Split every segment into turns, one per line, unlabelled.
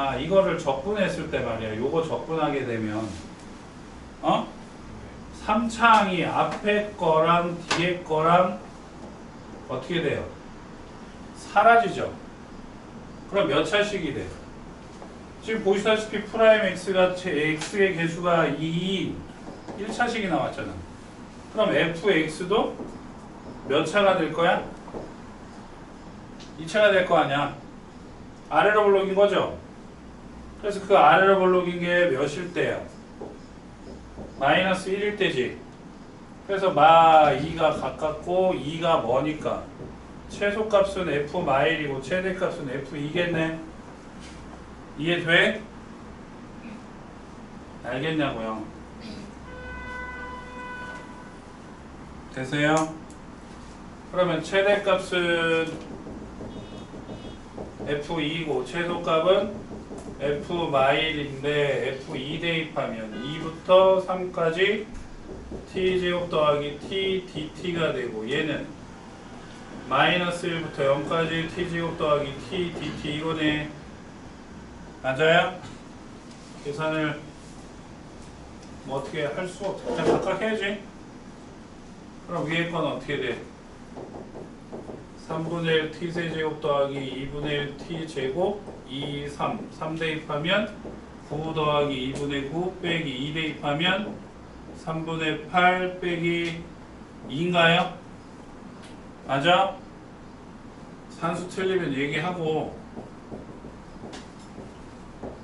아, 이거를 적분했을 때 말이야. 요거 적분하게 되면 어? 3창이 앞에 거랑 뒤에 거랑 어떻게 돼요? 사라지죠. 그럼 몇 차식이 돼? 지금 보시다시피 프라임 x가 제 x의 개수가 2인 1차식이 나왔잖아. 그럼 fx도 몇 차가 될 거야? 2차가 될 거 아니야. 아래로 블록인 거죠? 그래서 그 아래로 블록인 게 몇일 때야? 마이너스 1일 때지. 그래서 마 2가 가깝고 2가 머니까 최소값은 f 마일이고 최대값은 f 2겠네. 이해 돼? 알겠냐고요? 되세요? 그러면 최대값은 f2고 최소값은 f 마일인데 f2 대입하면 2부터 3까지 t 제곱 더하기 t dt가 되고 얘는 마이너스 1부터 0까지 t 제곱 더하기 t dt 이거네 맞아요? 계산을 뭐 어떻게 할 수가 없어 그냥 각각 해야지 그럼 위에 건 어떻게 돼? 3분의 1 t 세제곱 더하기 2분의 1 t 제곱 2, 3, 3 대입하면 9 더하기 2분의 9 빼기 2 대입하면 3분의 8 빼기 2인가요? 맞아? 산수 틀리면 얘기하고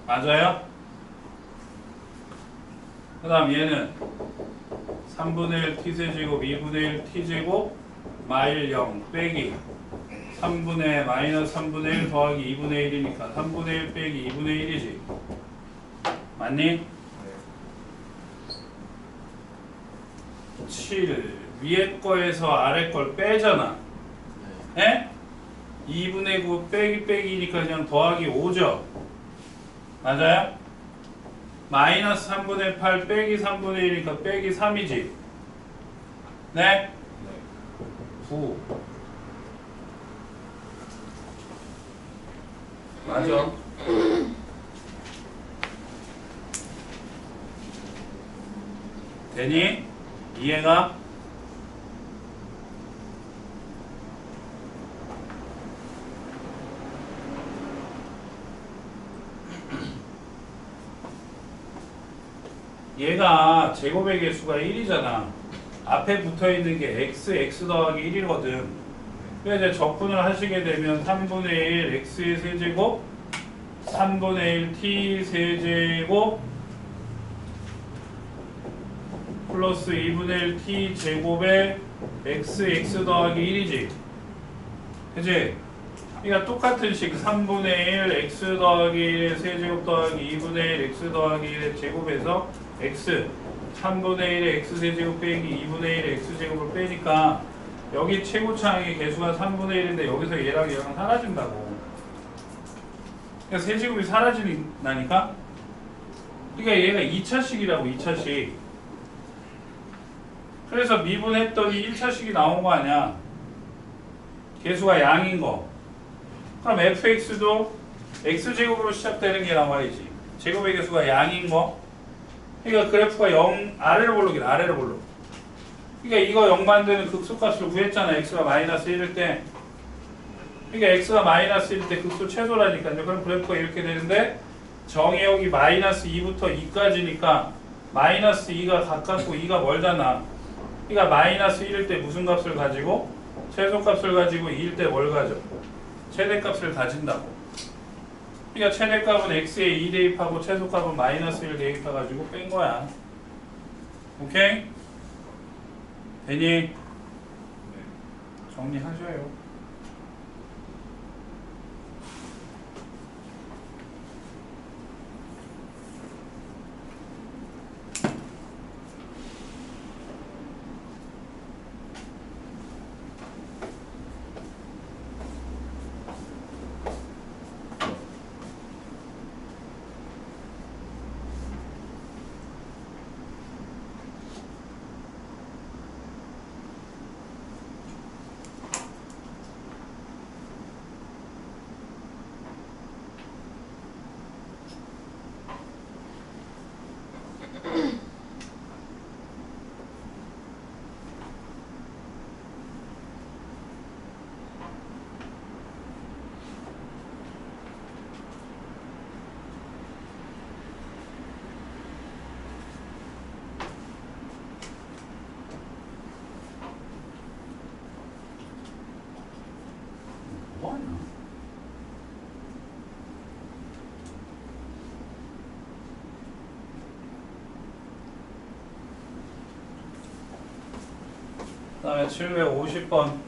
맞아요? 그 다음 얘는 3분의 1 t세제곱 2분의 1 t제곱 마일 0 빼기 3분의 마이너스 3분의 1 더하기 2분의 1이니까 3분의 1 빼기 2분의 1이지 맞니? 7 위에 거에서 아래 걸 빼잖아 에? 2분의 9 빼기 빼기니까 그냥 더하기 5죠 맞아요? 마이너스 3분의 8 빼기 3분의 1이니까 빼기 3이지 네? 9 맞아 되니? 이해가? 얘가 제곱의 개수가 1이잖아. 앞에 붙어 있는 게 x, x 더하기 1이거든. 그래서 이제 적분을 하시게 되면 3분의 1 x의 세제곱, 3분의 1 t 세제곱, 플러스 2분의 1 t 제곱에 x, x 더하기 1이지. 그지? 그러니까 똑같은 식 3분의 1 x 더하기 1의 세제곱 더하기 2분의 1 x 더하기 1의 제곱에서 x 3분의 1의 x 세제곱 빼기 2분의 1의 x 제곱을 빼니까 여기 최고 차항의 개수가 3분의 1인데 여기서 얘랑 얘랑 사라진다고. 그러니까 세제곱이 사라진다니까 그러니까 얘가 2차식이라고 2차식. 그래서 미분했더니 1차식이 나온 거 아니야. 개수가 양인 거. 그럼 fx도 x제곱으로 시작되는 게 나와야지. 제곱의 개수가 양인 거. 그러니까 그래프가 0 아래로 볼록이래 아래로 볼록 그러니까 이거 0 만드는 극소값을 구했잖아 x가 마이너스 1일 때. 그러니까 x가 마이너스 1일 때 극소 최소라니까요. 그럼 그래프가 이렇게 되는데 정의역이 마이너스 2부터 2까지니까 마이너스 2가 가깝고 2가 멀잖아. 그러니까 마이너스 1일 때 무슨 값을 가지고? 최소값을 가지고 2일 때 뭘 가져? 최대값을 가진다고. 그러니까 최대값은 x에 2 대입하고 최소값은 마이너스 1 대입해가지고 뺀 거야. 오케이? 되니? 정리하셔요. 다음에 750번.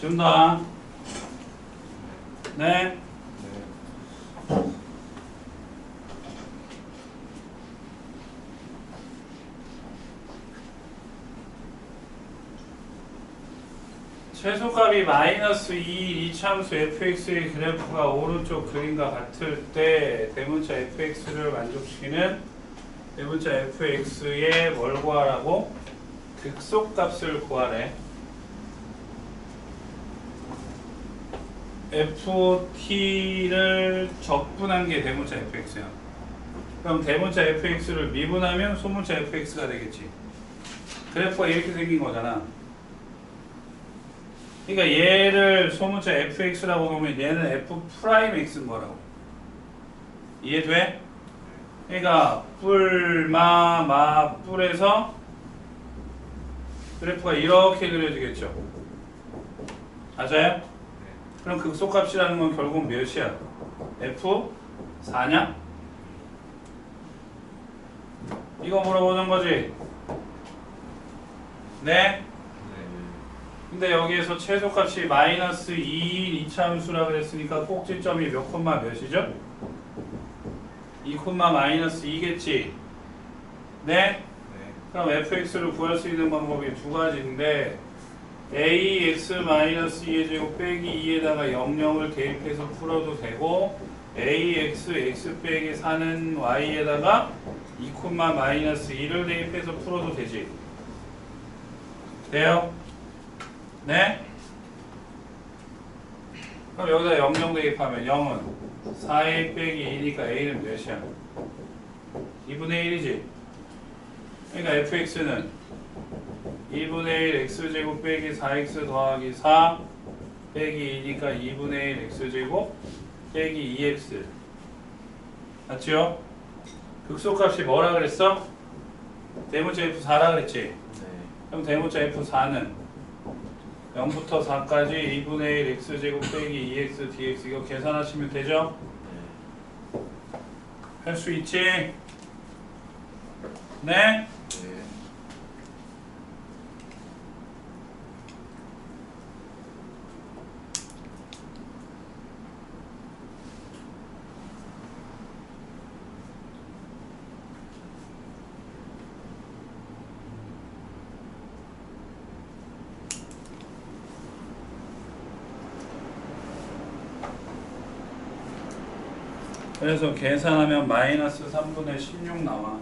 준다. 네. 최소값이 마이너스 2 이참수 fx의 그래프가 오른쪽 그림과 같을 때 대문자 fx를 만족시키는 대문자 fx의 뭘 구하라고? 극속값을 구하래. ft를 적분한 게 대문자 fx야. 그럼 대문자 fx를 미분하면 소문자 fx가 되겠지. 그래프가 이렇게 생긴 거잖아. 그러니까 얘를 소문자 fx라고 보면 얘는 f 프라임 x인 거라고. 이해돼? 그러니까 뿔마 마 뿔에서 그래프가 이렇게 그려지겠죠. 맞아요? 그럼 극소값이라는 건 결국 몇이야? f 4냐? 이거 물어보는 거지. 네? 근데 여기에서 최소값이 마이너스 2인 이차함수라 그랬으니까 꼭지점이 몇 콤마 몇이죠? 2 콤마 마이너스 2겠지? 네? 그럼 fx를 구할 수 있는 방법이 두 가지인데 ax 마이너스 2의 제곱 빼기 2에다가 00을 대입해서 풀어도 되고 ax x 빼기 4는 y에다가 2 콤마 마이너스 2를 대입해서 풀어도 되지 돼요? 네? 그럼 여기다 00 대입하면 0은 4a 빼기 2니까 a는 몇이야? 2분의 1이지? 그러니까 fx는 2분의 1 x제곱 빼기 4x 더하기 4 빼기 2니까 2분의 1 x제곱 빼기 2x 맞죠? 극소값이 뭐라 그랬어? 대문자 f4라 그랬지? 그럼 대문자 f4는 0부터 4까지 2분의 1 x제곱 빼기 2x dx 이거 계산하시면 되죠? 할 수 있지? 네? 그래서 계산하면 마이너스 3분의 16 나와.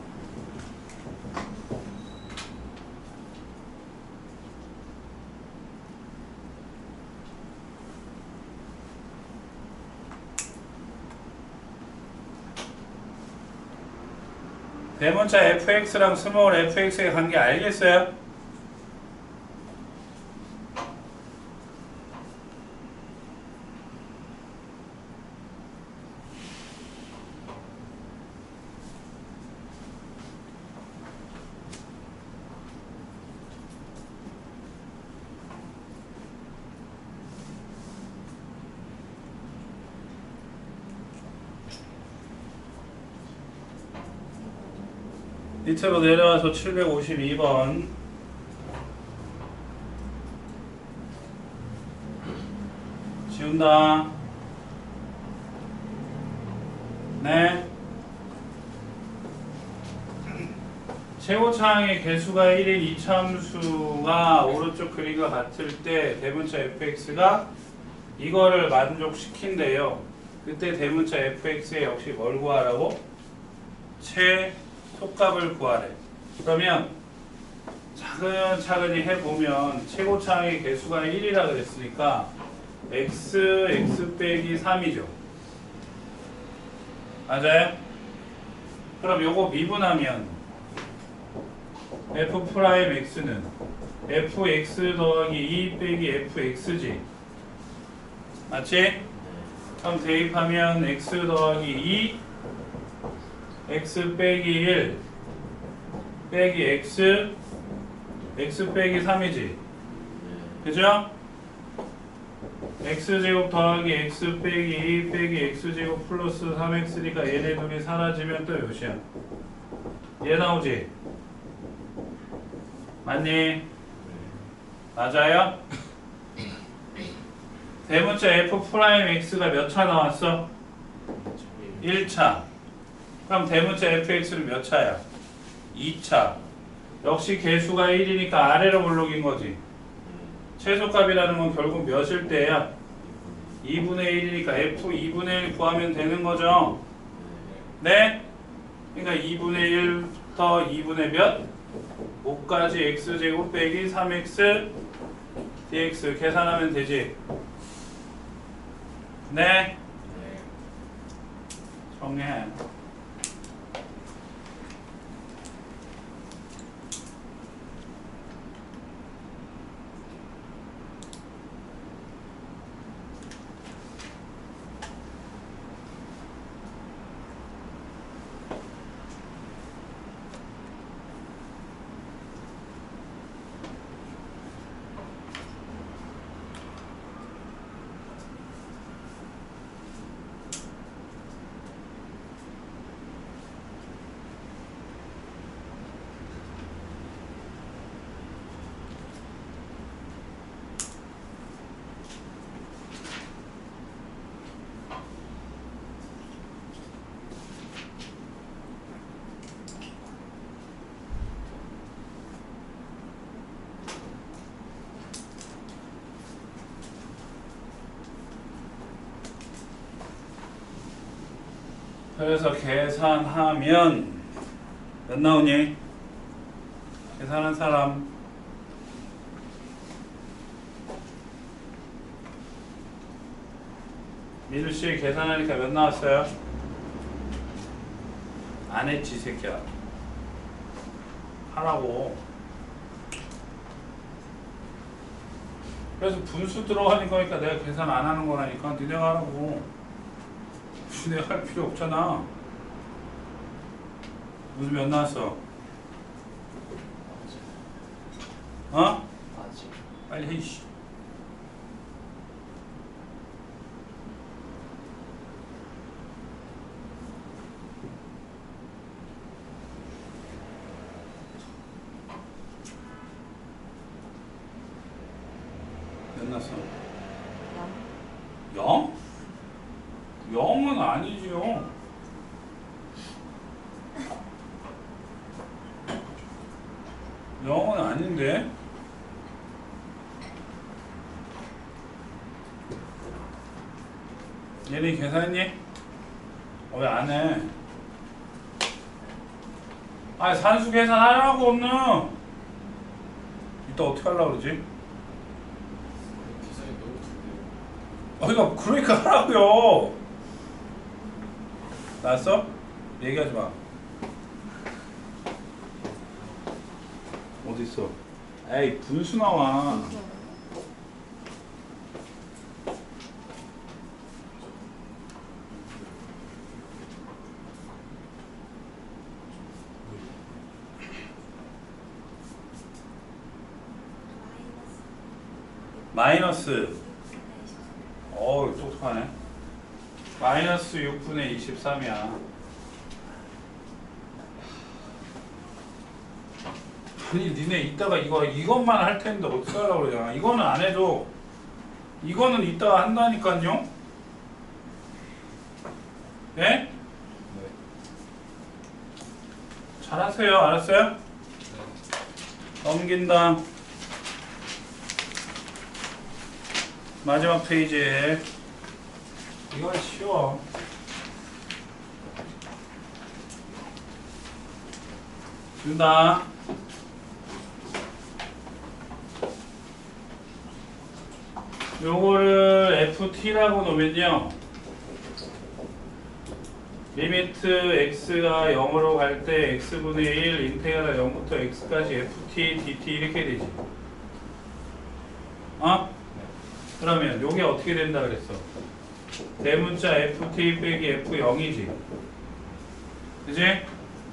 대문자 fx랑 스몰 fx의 관계 알겠어요? 밑으로 내려와서 752번. 지운다. 네. 최고차항의 개수가 1인 이차함수가 오른쪽 그림과 같을 때 대문자 fx가 이거를 만족시킨대요. 그때 대문자 fx에 역시 뭘 구하라고? 최 속값을 구하래. 그러면 차근차근히 해보면 최고차항의 개수가 1이라 그랬으니까 x, x 빼기 3이죠. 맞아요? 그럼 요거 미분하면 f 프라임 x는 fx 더하기 2 빼기 fx지. 맞지? 그럼 대입하면 x 더하기 2 x 빼기 1 빼기 x x 빼기 3이지 그죠? x제곱 더하기 x 빼기 2 빼기 x제곱 플러스 3x니까 얘네 둘이 사라지면 또 몇이야? 얘 나오지? 맞니? 맞아요? 대문자 f 프라임 x가 몇 차 나왔어? 1차. 그럼 대문자 fx는 몇 차야? 2차. 역시 개수가 1이니까 아래로 볼록인 거지. 최소값이라는 건 결국 몇일 때야? 2분의 1이니까 f 2분의 1 구하면 되는 거죠. 네? 그러니까 2분의 1더 2분의 몇? 5까지 x제곱 빼기 3x dx 계산하면 되지. 네? 정해. 그래서 계산하면 몇 나오니? 계산한 사람. 민우 씨 계산하니까 몇 나왔어요? 안 했지 이 새끼야. 하라고. 그래서 분수 들어가는 거니까 내가 계산 안 하는 거라니까. 니네가 하라고 굳이 내가 할 필요 없잖아 무슨 몇 나왔어? 어? 빨리 해 몇 났어? 영? 영은 아니지요. 영은 아닌데. 얘네 계산했니? 어, 왜안 해? 아, 산수 계산하라고, 없는. 이따 어떻게 하려고 그러지?
계산이 너무.
어, 그러니까, 그러니까 하라고요. 나왔어? 얘기하지 마. 어디 있어? 에이, 분수 나와. 마이너스. 어우, 똑똑하네. 마이너스 6분의 23이야. 아니, 니네 이따가 이거, 이것만 할 텐데 어떻게 하려고 그러냐. 이거는 안 해도, 이거는 이따가 한다니까요. 네?
네.
잘하세요. 알았어요?
네.
넘긴다. 마지막 페이지에 이건 쉬워. 준다. 요거를 FT라고 놓으면요. 리미트 x가 0으로 갈 때 x분의 1 인테그랄 0부터 x까지 ft dt 이렇게 되지. 어? 그러면 요게 어떻게 된다 그랬어? 대문자 ft 빼기 f0이지. 그지?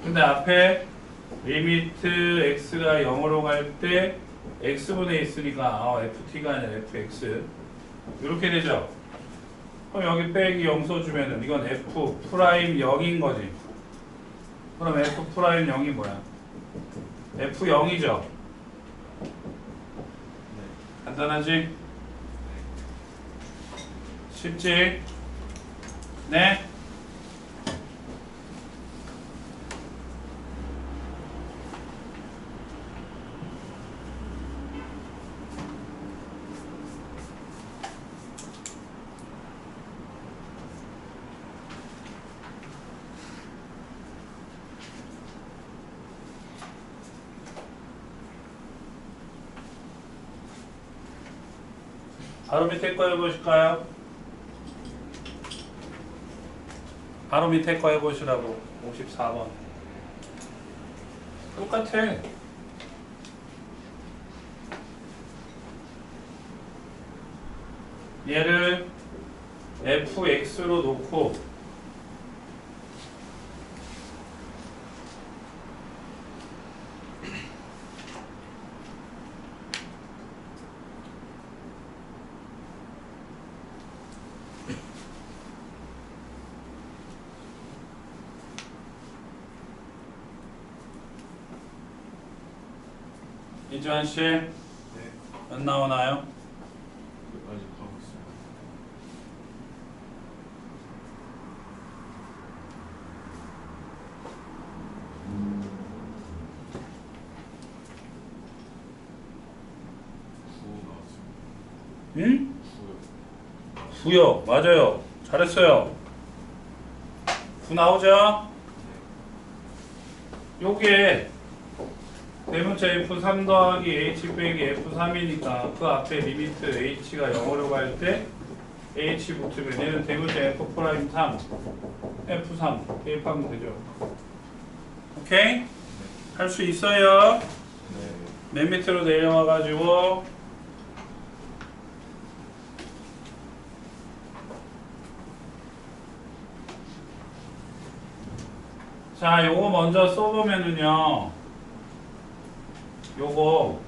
근데 앞에 리미트 x가 0으로 갈 때 x분의 있으니까 아, ft가 아니라 fx 이렇게 되죠. 그럼 여기 빼기 0 써주면은 이건 f 프라임 0인 거지. 그럼 f 프라임 0이 뭐야? f 0이죠. 간단하지? 쉽지? 네? 바로 밑에 거 해보실까요? 바로 밑에 거 해보시라고 54번. 똑같아. 얘를 fx로 놓고 이주환 씨,
네.
몇 나오나요?
아직 가고 있어요. 구호 나왔어요.
응?
구요.
구요, 맞아요. 잘했어요. 구 나오죠? 요게 대문자 F3 더하기 H 빼기 F3이니까 그 앞에 리미트 H가 0으로 갈 때 H 붙으면 얘는 대문자 F 프라임 3 F3 대입하면 되죠. 오케이? 할 수 있어요.
네.
맨 밑으로 내려와가지고 자 요거 먼저 써보면은요 요거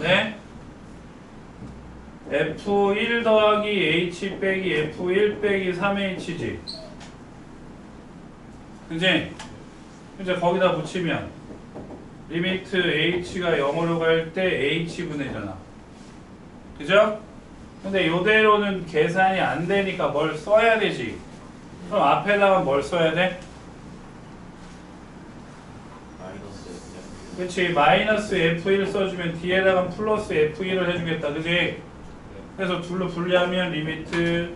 네 F1 더하기 H 빼기 F1 빼기 3H지 그지? 이제 거기다 붙이면 리미트 h가 0으로 갈 때 h분의잖아. 그죠? 근데 요대로는 계산이 안 되니까 뭘 써야 되지. 그럼 앞에다가 뭘 써야 돼? 그치 마이너스 f1 써주면 뒤에다가 플러스 f1을 해주겠다. 그지? 그래서 둘로 분리하면 리미트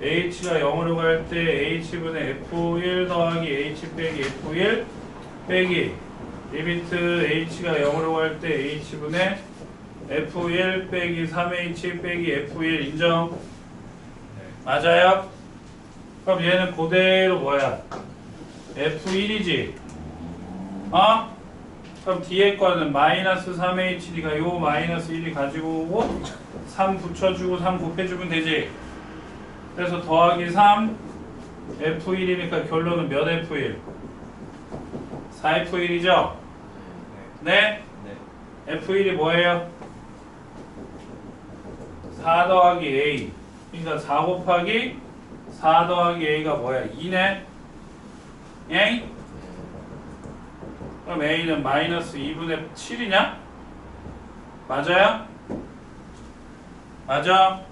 h가 0으로 갈 때 h분의 f1 더하기 h 빼기 f1 빼기 리미트 h가 0으로 갈 때 h분의 f1 빼기 3h 빼기 f1 인정? 맞아요? 그럼 얘는 그대로 뭐야? f1이지? 어? 그럼 뒤에 거는 마이너스 3h니까 요 마이너스 1이 가지고 오고 3 붙여주고 3 곱해주면 되지? 그래서 더하기 3 F1이니까 결론은 몇 F1? 4F1이죠? 네?
네.
F1이 뭐예요? 4 더하기 A 그러니까 4 곱하기 4 더하기 A가 뭐야? 2네? 예? 그럼 A는 마이너스 2분의 7이냐? 맞아요? 맞아?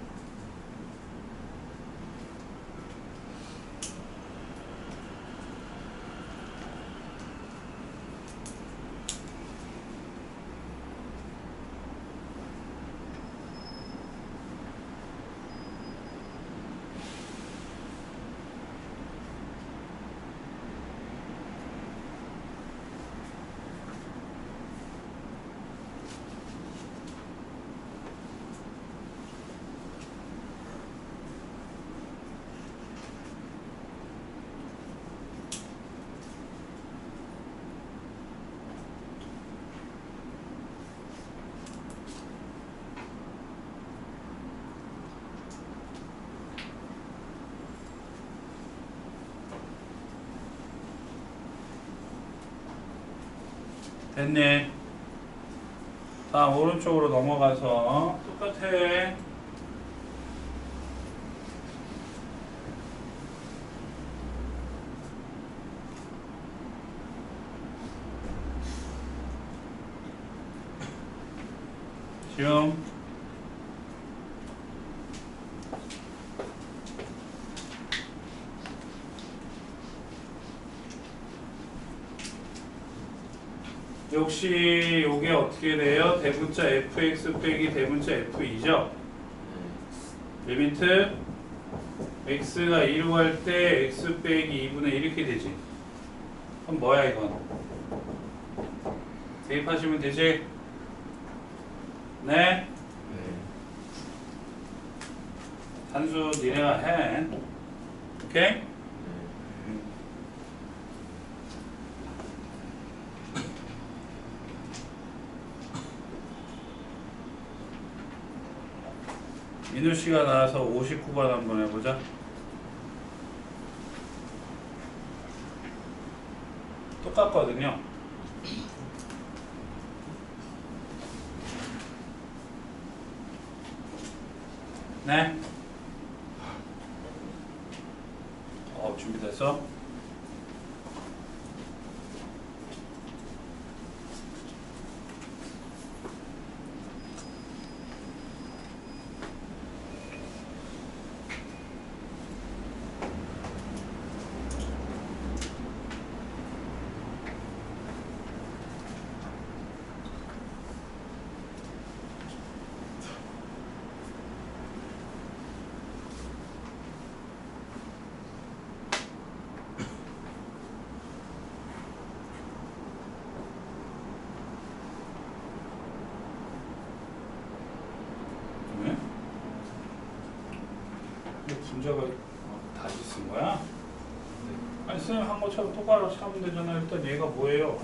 됐네. 다음 오른쪽으로 넘어가서 똑같아. 지금 역시 요게 어떻게 돼요? 대문자 fx 빼기 대문자 f2죠? 리미트 x가 2로 갈때 x 빼기 2분의 1 이렇게 되지 그럼 뭐야 이건? 대입하시면 되지? 네?
네.
단수 니네가 해 오케이? 민우 씨가 나와서 59번 한번 해보자. 똑같거든요. 네. 어, 준비됐어? 왜? 이거 분자가 다시 쓴 거야? 아니 선생님 한 것처럼 똑바로 하면 되잖아 일단 얘가 뭐예요?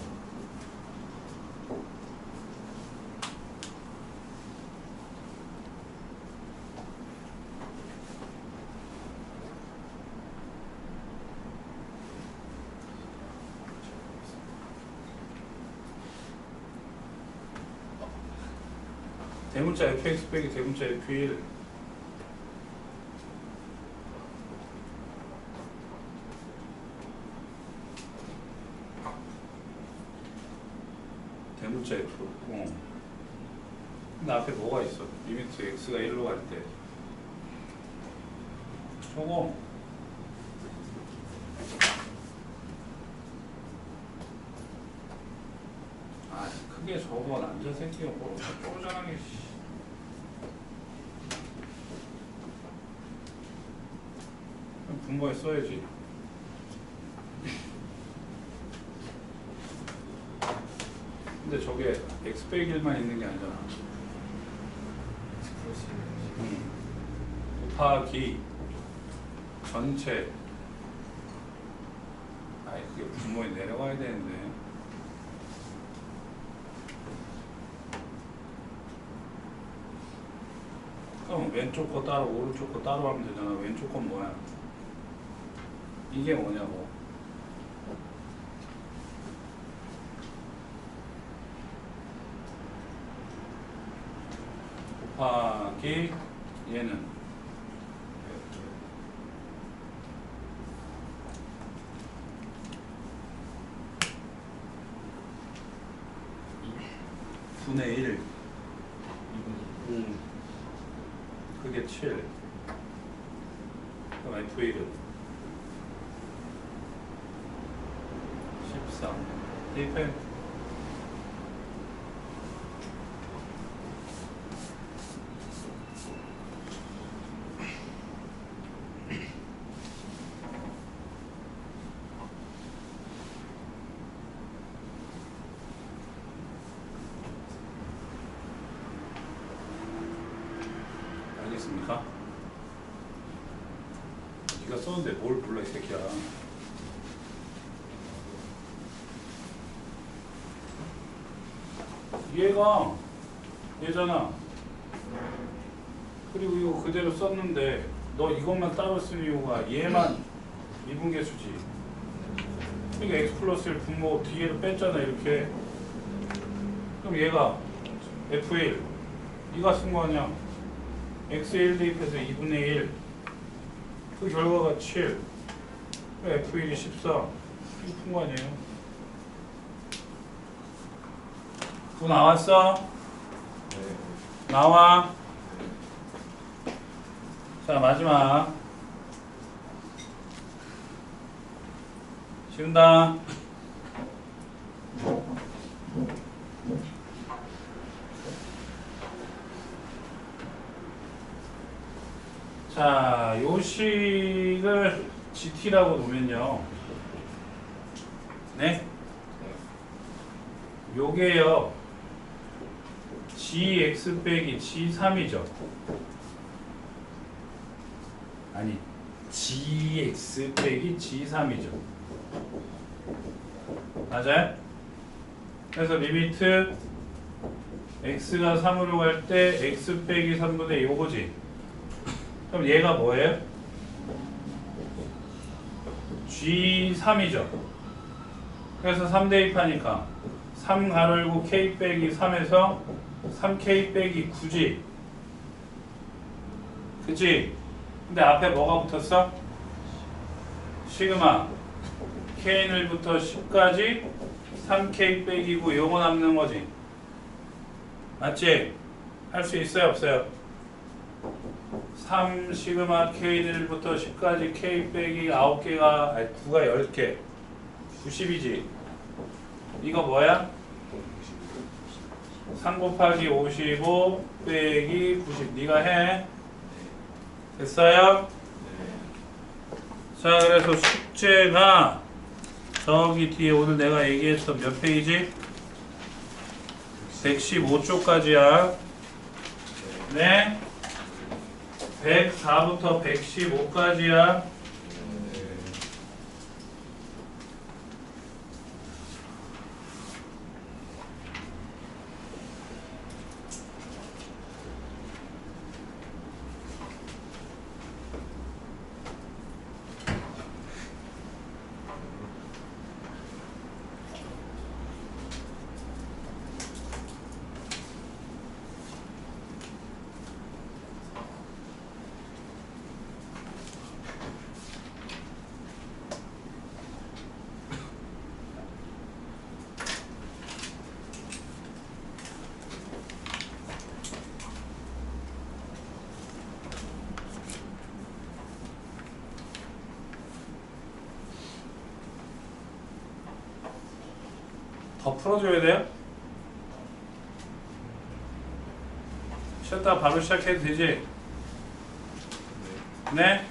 대문자 fx 빼기 대문자 f1 대문자 f 어. 근데 앞에 뭐가 있어? 리미트 x가 1로 갈 때 저거 아 크게 저거 남자 새끼가 뭐 쪼잔하게 씨. 분모에 써야지 근데 저게 x 빼기 1만 있는 게 아니잖아. 음. 곱하기 전체. 아이 그게 분모에 내려가야 되는데. 그럼 왼쪽 거 따로 오른쪽 거 따로 하면 되잖아. 왼쪽 건 뭐야? 이게 뭐냐고 곱하기 얘는. 분의 1 음. 그게 7 그럼 F1은 13 1패 1번 얘잖아. 그리고 이거 그대로 썼는데 너 이것만 따로 쓴 이유가 얘만 미분계수지. 그러니까 x 플러스 1 분모 뒤에를 뺐잖아 이렇게. 그럼 얘가 f1 네가 쓴 거 아니야? X1 대입해서 2분의 1 그 결과가 7 f1이 14 이거 푼거 아니에요? 그거 나왔어?
네.
나와. 자, 마지막. 지운다. 자, 요 식을 GT라고 놓으면요. 네? 요게요. GX 빼기 G3이죠. 아니, GX 빼기 G3이죠. 맞아요? 그래서 리미트 x가 3으로 갈 때 x 빼기 3분의 요거지. 그럼 얘가 뭐예요? G3이죠. 그래서 3 대입하니까 3 가로 열고 k 빼기 3에서 3k 빼기 9지. 그치? 근데 앞에 뭐가 붙었어? 시그마 k는부터 10까지 3k 빼기고 요거 남는 거지. 맞지? 할 수 있어요 없어요? 3 시그마 k1부터 10까지 k 빼기 9개가 아니 9가 10개 90이지 이거 뭐야? 3 곱하기 55 빼기 90 네가 해. 됐어요? 자 그래서 숙제가 저기 뒤에 오늘 내가 얘기했던 몇 페이지? 115쪽까지야. 네? 104부터 115까지야 더 풀어줘야 돼요? 쉬었다 바로 시작해도 되지? 네?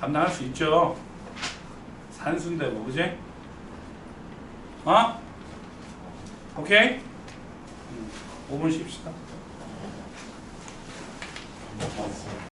감당할 수 있죠? 산수인데 뭐 그지? 어? 오케이? 5분 쉽시다